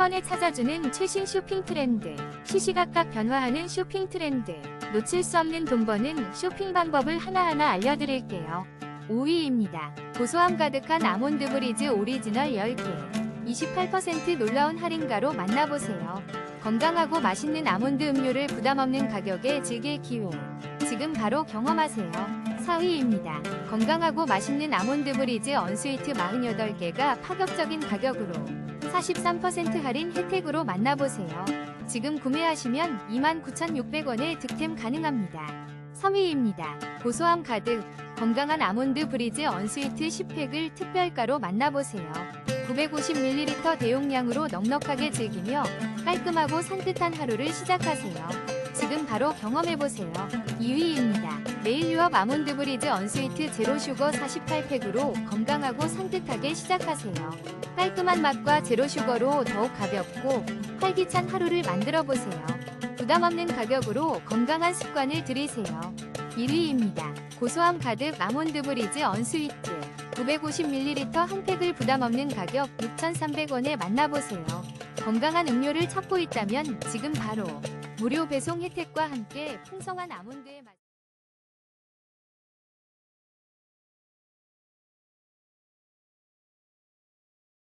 번에 찾아주는 최신 쇼핑 트렌드, 시시각각 변화하는 쇼핑 트렌드, 놓칠 수 없는 돈 버는 쇼핑 방법을 하나하나 알려드릴게요. 5위입니다. 고소함 가득한 아몬드 브리즈 오리지널 10개. 28% 놀라운 할인가로 만나보세요. 건강하고 맛있는 아몬드 음료를 부담 없는 가격에 즐길 기회. 지금 바로 경험하세요. 4위입니다. 건강하고 맛있는 아몬드 브리즈 언스위트 48개가 파격적인 가격으로 43% 할인 혜택으로 만나보세요. 지금 구매하시면 29,600원에 득템 가능합니다. 3위입니다. 고소함 가득 건강한 아몬드 브리즈 언스위트 10팩을 특별가로 만나보세요. 950ml 대용량으로 넉넉하게 즐기며 깔끔하고 산뜻한 하루를 시작하세요. 지금 바로 경험해보세요. 2위입니다. 매일 유업 아몬드 브리즈 언스위트 제로 슈거 48팩으로 건강하고 산뜻하게 시작하세요. 깔끔한 맛과 제로 슈거로 더욱 가볍고 활기찬 하루를 만들어 보세요. 부담 없는 가격으로 건강한 습관을 들이세요. 1위입니다. 고소함 가득 아몬드 브리즈 언스위트 950ml 한 팩을 부담 없는 가격 6,300원에 만나보세요. 건강한 음료를 찾고 있다면 지금 바로 무료 배송 혜택과 함께 풍성한 아몬드의 맛